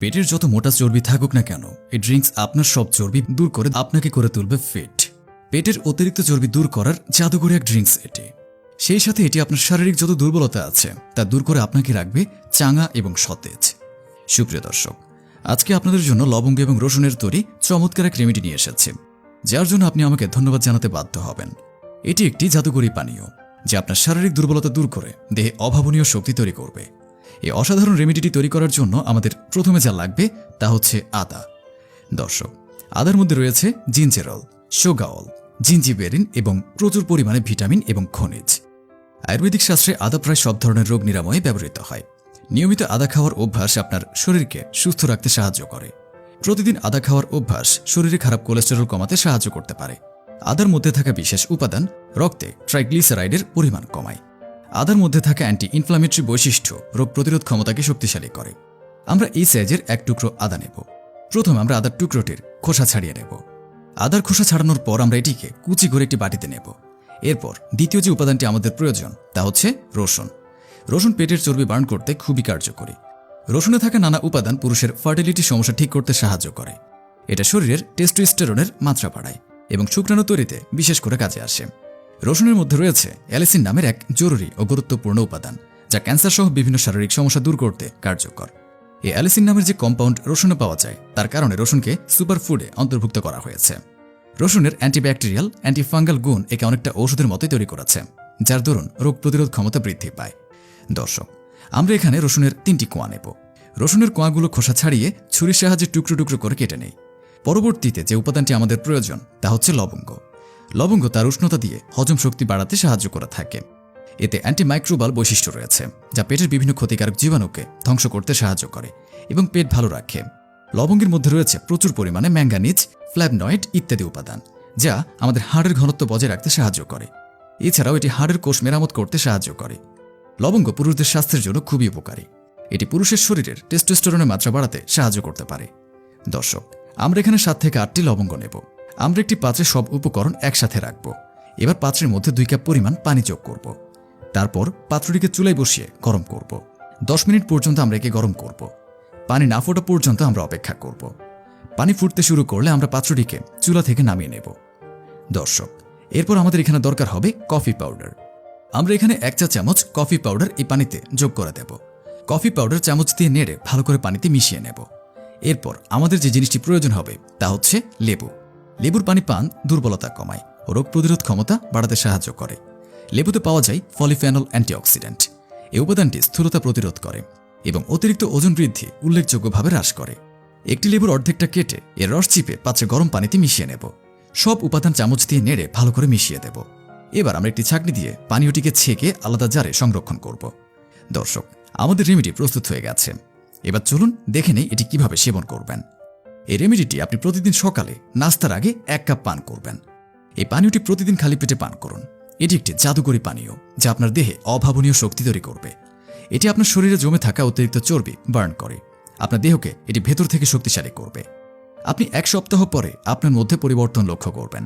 পেটের যত মোটা চর্বি থাকুক না কেন, এই ড্রিঙ্কস আপনার সব চর্বি দূর করে আপনাকে করে তুলবে ফিট পেটের অতিরিক্ত চর্বি দূর করার জাদুকরী এক ড্রিঙ্কস এটি। সেই সাথে এটি আপনার শারীরিক যত দুর্বলতা আছে, তা দূর করে আপনাকে রাখবে চাঙা এবং সতেজ। সুপ্রিয় দর্শক, আজকে আপনাদের জন্য লবঙ্গ এবং রসুনের তৈরি চমৎকার এক রেমেডি নিয়ে এসেছি, যার জন্য আপনি আমাকে ধন্যবাদ জানাতে বাধ্য হবেন। এটি একটি জাদুকরী পানীয়, যা আপনার শারীরিক দুর্বলতা দূর করে দেহে অভাবনীয় শক্তি তৈরি করবে। এই অসাধারণ রেমেডিটি তৈরি করার জন্য আমাদের প্রথমে যা লাগবে তা হচ্ছে আদা। দর্শক, আদার মধ্যে রয়েছে জিঞ্জেরল সোগাওল জিঞ্জিবেরিন এবং প্রচুর পরিমাণে ভিটামিন এবং খনিজ। আয়ুর্বেদিক শাস্ত্রে আদা প্রায় সব ধরনের রোগ নিরাময়ে ব্যবহৃত হয়। নিয়মিত আদা খাওয়ার অভ্যাস আপনার শরীরকে সুস্থ রাখতে সাহায্য করে। প্রতিদিন আদা খাওয়ার অভ্যাস শরীরে খারাপ কোলেস্টেরল কমাতে সাহায্য করতে পারে। আদার মধ্যে থাকা বিশেষ উপাদান রক্তে ট্রাইগ্লিসারাইডের পরিমাণ কমায়। আদার মধ্যে থাকা অ্যান্টি ইনফ্লামেটরি বৈশিষ্ট্য রোগ প্রতিরোধ ক্ষমতাকে শক্তিশালী করে। আমরা এই সাইজের এক টুকরো আদা নেব। প্রথমে আমরা আদার টুকরোটির খোসা ছাড়িয়ে নেব। আদার খোসা ছাড়ানোর পর আমরা এটিকে কুচি করে একটি বাটিতে নেব। এরপর দ্বিতীয় যে উপাদানটি আমাদের প্রয়োজন, তা হচ্ছে রসুন। রসুন পেটের চর্বি বার্ন করতে খুবই কার্যকরী। রসুনে থাকা নানা উপাদান পুরুষের ফার্টিলিটি সমস্যা ঠিক করতে সাহায্য করে। এটা শরীরের টেস্টোস্টেরনের মাত্রা বাড়ায় এবং শুক্রাণু তৈরিতে বিশেষ করে কাজে আসে। রসুনের মধ্যে রয়েছে অ্যালিসিন নামের এক জরুরি ও গুরুত্বপূর্ণ উপাদান, যা ক্যান্সার সহ বিভিন্ন শারীরিক সমস্যা দূর করতে কার্যকর। এই অ্যালিসিন নামের যে কম্পাউন্ড রসুনে পাওয়া যায়, তার কারণে রসুনকে সুপারফুডে অন্তর্ভুক্ত করা হয়েছে। রসুনের অ্যান্টিব্যাকটেরিয়াল, অ্যান্টিফাঙ্গাল গুণ একে অনেকটা ঔষধের মতোই তৈরি করেছে, যার দরুন রোগ প্রতিরোধ ক্ষমতা বৃদ্ধি পায়। দর্শক, আমরা এখানে রসুনের তিনটি কোয়া নেব। রসুনের কোয়াগুলো খোসা ছাড়িয়ে ছুরির সাহায্যে টুকরো টুকরো করে কেটে নেই। পরবর্তীতে যে উপাদানটি আমাদের প্রয়োজন, তা হচ্ছে লবঙ্গ। লবঙ্গ তার উষ্ণতা দিয়ে হজম শক্তি বাড়াতে সাহায্য করে থাকে। এতে অ্যান্টিমাইক্রোবাল বৈশিষ্ট্য রয়েছে, যা পেটের বিভিন্ন ক্ষতিকারক জীবাণুকে ধ্বংস করতে সাহায্য করে এবং পেট ভালো রাখে। লবঙ্গের মধ্যে রয়েছে প্রচুর পরিমাণে ম্যাঙ্গানিজ, ফ্ল্যাবনয়েড ইত্যাদি উপাদান, যা আমাদের হাড়ের ঘনত্ব বজায় রাখতে সাহায্য করে। এছাড়াও এটি হাড়ের কোষ মেরামত করতে সাহায্য করে। লবঙ্গ পুরুষদের স্বাস্থ্যের জন্য খুবই উপকারী। এটি পুরুষের শরীরের টেস্টোস্টেরনের মাত্রা বাড়াতে সাহায্য করতে পারে। দর্শক, আমরা এখানে সাত থেকে আটটি লবঙ্গ নেব। আমরা একটি পাত্রে সব উপকরণ একসাথে রাখব। এবার পাত্রের মধ্যে দুই কাপ পরিমাণ পানি যোগ করব। তারপর পাত্রটিকে চুলায় বসিয়ে গরম করব। দশ মিনিট পর্যন্ত আমরা একে গরম করব। পানি না ফোটা পর্যন্ত আমরা অপেক্ষা করব। পানি ফুটতে শুরু করলে আমরা পাত্রটিকে চুলা থেকে নামিয়ে নেব। দর্শক, এরপর আমাদের এখানে দরকার হবে কফি পাউডার। আমরা এখানে এক চা চামচ কফি পাউডার এই পানিতে যোগ করে দেব। কফি পাউডার চামচ দিয়ে নেড়ে ভালো করে পানিতে মিশিয়ে নেব। এরপর আমাদের যে জিনিসটি প্রয়োজন হবে তা হচ্ছে লেবু। লেবুর পানি পান দুর্বলতা কমায় ও রোগ প্রতিরোধ ক্ষমতা বাড়াতে সাহায্য করে। লেবুতে পাওয়া যায় ফলিফেনল অ্যান্টিঅক্সিডেন্ট। এই উপাদানটি স্থূলতা প্রতিরোধ করে এবং অতিরিক্ত ওজন বৃদ্ধি উল্লেখযোগ্যভাবে হ্রাস করে। একটি লেবুর অর্ধেকটা কেটে এর রস চিপে পাত্রে গরম পানিতে মিশিয়ে নেব। সব উপাদান চামচ দিয়ে নেড়ে ভালো করে মিশিয়ে দেব। এবার আমরা একটি ছাঁকনি দিয়ে পানীয়টিকে ছেঁকে আলাদা জারে সংরক্ষণ করব। দর্শক, আমাদের রেমেডি প্রস্তুত হয়ে গেছে। এবার চলুন দেখে নেই এটি কীভাবে সেবন করবেন। এই রেমেডিটি আপনি প্রতিদিন সকালে নাস্তার আগে এক কাপ পান করবেন। এই পানীয়টি প্রতিদিন খালি পেটে পান করুন। এটি একটি জাদুকরী পানীয়, যা আপনার দেহে অভাবনীয় শক্তি তৈরি করবে। এটি আপনার শরীরে জমে থাকা অতিরিক্ত চর্বি বার্ন করে। আপনার দেহকে এটি ভেতর থেকে শক্তিশালী করবে। আপনি এক সপ্তাহ পরে আপনার মধ্যে পরিবর্তন লক্ষ্য করবেন।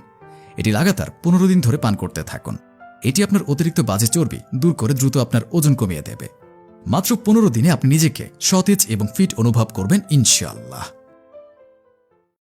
এটি লাগাতার পনেরো দিন ধরে পান করতে থাকুন। এটি আপনার অতিরিক্ত বাজে চর্বি দূর করে দ্রুত আপনার ওজন কমিয়ে দেবে। মাত্র পনেরো দিনে আপনি নিজেকে সতেজ এবং ফিট অনুভব করবেন, ইনশাআল্লাহ।